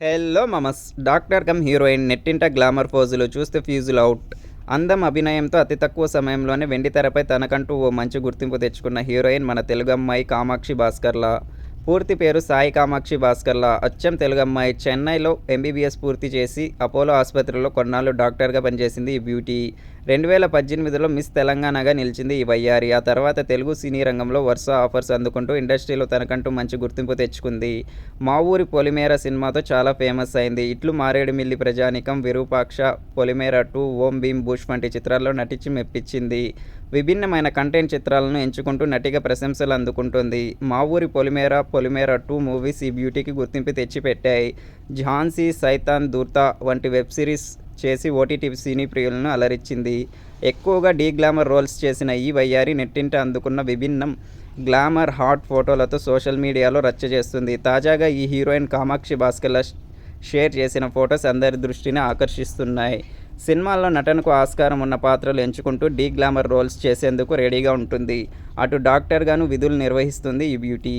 Hello మమస్ doctor cum heroine నెట్టింట glamour పోజులు చూస్తే ఫ్యూజులు అవుట్ అందం అభినయంతో అతి తక్కువ సమయంలోనే వెండి తెరపై తనకంటూ ఓ మంచి గుర్తింపు తెచ్చుకున్న హీరోయిన్ మన తెలుగు అమ్మాయి కామాక్షి భాస్కర్లా. పూర్తి పేరు సాయి కామాక్షి భాస్కర్ల. అచ్చం తెలుగమ్మాయి చెన్నైలో ఎంబీబీఎస్ పూర్తి చేసి అపోలో ఆసుపత్రిలో కొన్నాళ్ళు డాక్టర్గా పనిచేసింది ఈ బ్యూటీ. రెండు వేల పద్దెనిమిదిలో మిస్ తెలంగాణగా నిలిచింది ఈ వయ్యారి. ఆ తర్వాత తెలుగు సినీ రంగంలో వరుస ఆఫర్స్ అందుకుంటూ ఇండస్ట్రీలో తనకంటూ మంచి గుర్తింపు తెచ్చుకుంది. మా ఊరి పొలిమేర సినిమాతో చాలా ఫేమస్ అయింది. ఇట్లు మారేడుమిల్లి ప్రజానికం విరూపాక్ష పొలిమేర టూ ఓం భీమ్ భూష్ వంటి చిత్రాల్లో నటించి మెప్పించింది. విభిన్నమైన కంటెంట్ చిత్రాలను ఎంచుకుంటూ నటిగా ప్రశంసలు అందుకుంటుంది. మా ఊరి పొలిమేర పొలిమేర టూ మూవీస్ ఈ బ్యూటీకి గుర్తింపు తెచ్చిపెట్టాయి. ఝాన్సీ సైతాన్ దూర్తా వంటి వెబ్ సిరీస్ చేసి ఓటీటీ సినీ ప్రియులను అలరించింది. ఎక్కువగా డీ గ్లామర్ రోల్స్ చేసిన ఈ వయ్యారి నెట్టింట అందుకున్న విభిన్నం గ్లామర్ హాట్ ఫోటోలతో సోషల్ మీడియాలో రచ్చ చేస్తుంది. తాజాగా ఈ హీరోయిన్ కామాక్షి భాస్కర్ల షేర్ చేసిన ఫొటోస్ అందరి దృష్టిని ఆకర్షిస్తున్నాయి. సినిమాల్లో నటనకు ఆస్కారం ఉన్న పాత్రలు ఎంచుకుంటూ డీ గ్లామర్ రోల్స్ చేసేందుకు రెడీగా ఉంటుంది. అటు డాక్టర్గాను విధులు నిర్వహిస్తుంది ఈ బ్యూటీ.